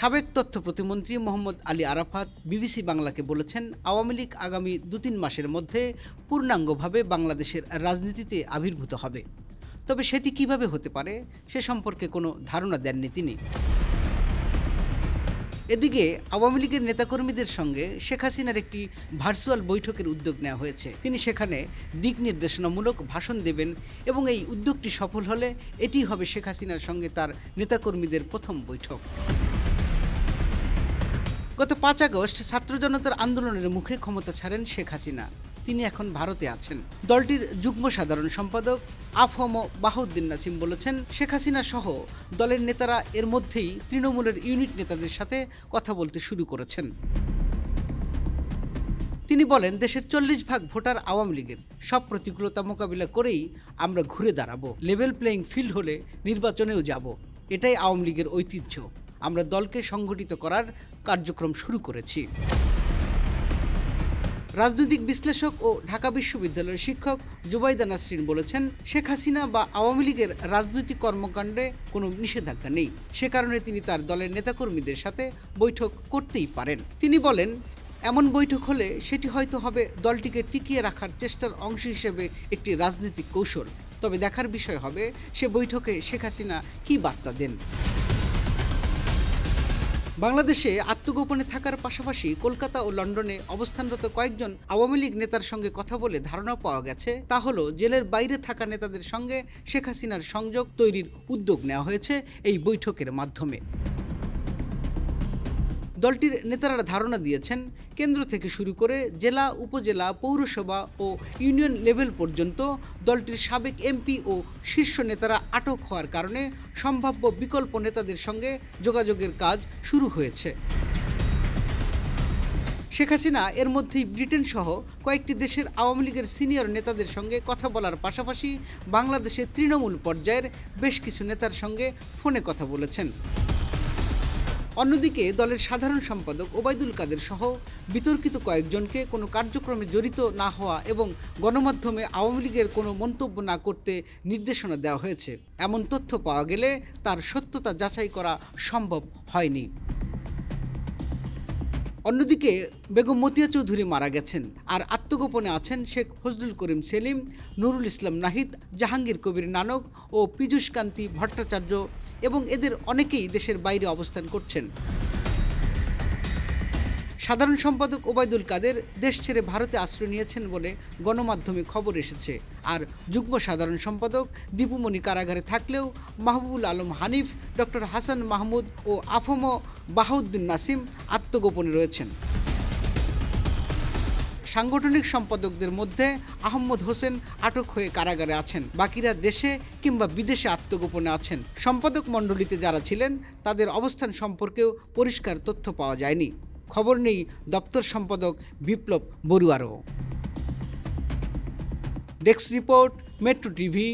সাবেক তথ্য প্রতিমন্ত্রী মোহাম্মদ আলী আরাফাত বিবিসি বাংলাকে বলেছেন, আওয়ামী লীগ আগামী দু তিন মাসের মধ্যে পূর্ণাঙ্গভাবে বাংলাদেশের রাজনীতিতে আবির্ভূত হবে। তবে সেটি কীভাবে হতে পারে, সে সম্পর্কে কোনো ধারণা দেননি তিনি। এদিকে, আওয়ামী লীগের নেতাকর্মীদের সঙ্গে শেখ হাসিনার একটি ভার্চুয়াল বৈঠকের উদ্যোগ নেওয়া হয়েছে। তিনি সেখানে দিক নির্দেশনামূলক ভাষণ দেবেন এবং এই উদ্যোগটি সফল হলে এটি হবে শেখ হাসিনার সঙ্গে তার নেতাকর্মীদের প্রথম বৈঠক। গত পাঁচ আগস্ট ছাত্র জনতার আন্দোলনের মুখে ক্ষমতা ছাড়েন শেখ হাসিনা। তিনি এখন ভারতে আছেন। দলটির যুগ্ম সাধারণ সম্পাদক আফম বাহাউদ্দিন নাসিম বলেছেন, শেখ হাসিনা সহ দলের নেতারা এর মধ্যেই তৃণমূলের ইউনিট নেতাদের সাথে কথা বলতে শুরু করেছেন। তিনি বলেন, দেশের চল্লিশ ভাগ ভোটার আওয়ামী লীগের। সব প্রতিকূলতা মোকাবিলা করেই আমরা ঘুরে দাঁড়াবো। লেভেল প্লেয়িং ফিল্ড হলে নির্বাচনেও যাব। এটাই আওয়ামী লীগের ঐতিহ্য। আমরা দলকে সংগঠিত করার কার্যক্রম শুরু করেছি। রাজনৈতিক বিশ্লেষক ও ঢাকা বিশ্ববিদ্যালয়ের শিক্ষক জুবাইদা নাসরিন বলেছেন, শেখ হাসিনা বা আওয়ামী লীগের রাজনৈতিক কর্মকাণ্ডে কোনো নিষেধাজ্ঞা নেই। সে কারণে তিনি তার দলের নেতাকর্মীদের সাথে বৈঠক করতেই পারেন। তিনি বলেন, এমন বৈঠক হলে সেটি হয়তো হবে দলটিকে টিকিয়ে রাখার চেষ্টার অংশ হিসেবে একটি রাজনৈতিক কৌশল। তবে দেখার বিষয় হবে, সে বৈঠকে শেখ হাসিনা কী বার্তা দেন? বাংলাদেশে আত্মগোপনে থাকার পাশাপাশি কলকাতা ও লন্ডনে অবস্থানরত কয়েকজন আওয়ামী লীগ নেতার সঙ্গে কথা বলে ধারণা পাওয়া গেছে। তা হলো, জেলের বাইরে থাকা নেতাদের সঙ্গে শেখ হাসিনার সংযোগ তৈরির উদ্যোগ নেওয়া হয়েছে এই বৈঠকের মাধ্যমে। দলটির নেতারা ধারণা দিয়েছেন, কেন্দ্র থেকে শুরু করে জেলা, উপজেলা, পৌরসভা ও ইউনিয়ন লেভেল পর্যন্ত দলটির সাবেক এমপি ও শীর্ষ নেতারা আটক হওয়ার কারণে সম্ভাব্য বিকল্প নেতাদের সঙ্গে যোগাযোগের কাজ শুরু হয়েছে। শেখ হাসিনা, এর মধ্যেই ব্রিটেন সহ কয়েকটি দেশের আওয়ামী লীগের সিনিয়র নেতাদের সঙ্গে কথা বলার পাশাপাশি বাংলাদেশের তৃণমূল পর্যায়ের বেশ কিছু নেতার সঙ্গে ফোনে কথা বলেছেন। অন্যদিকে দলের সাধারণ সম্পাদক ওবায়দুল কাদের সহ বিতর্কিত কয়েকজনকে কোনো কার্যক্রমে জড়িত না হওয়া এবং গণমাধ্যমে আওয়ামী লীগের কোনো মন্তব্য না করতে নির্দেশনা দেওয়া হয়েছে। এমন তথ্য পাওয়া গেলে তার সত্যতা যাচাই করা সম্ভব হয়নি। অন্যদিকে বেগম মতিয়া চৌধুরী মারা গেছেন। আর আত্মগোপনে আছেন শেখ ফজলুল করিম সেলিম, নুরুল ইসলাম নাহিদ, জাহাঙ্গীর কবির নানক ও পীযুষকান্তি ভট্টাচার্য এবং এদের অনেকেই দেশের বাইরে অবস্থান করছেন। সাধারণ সম্পাদক ওবায়দুল কাদের দেশ ছেড়ে ভারতে আশ্রয় নিয়েছেন বলে গণমাধ্যমে খবর এসেছে। আর যুগ্ম সাধারণ সম্পাদক দীপুমণি কারাগারে থাকলেও মাহবুবুল আলম হানিফ, ডক্টর হাসান মাহমুদ ও আফম বাহাউদ্দিন নাসিম আত্মগোপনে রয়েছেন। সাংগঠনিক সম্পাদকদের মধ্যে আহমদ হোসেন আটক হয়ে কারাগারে আছেন। বাকিরা দেশে কিংবা বিদেশে আত্মগোপনে আছেন। সম্পাদক মণ্ডলীতে যারা ছিলেন, তাদের অবস্থান সম্পর্কেও পরিষ্কার তথ্য পাওয়া যায়নি। খবর নেই দপ্তর সম্পাদক বিপ্লব বড়ুয়ারও। Desk report metro TV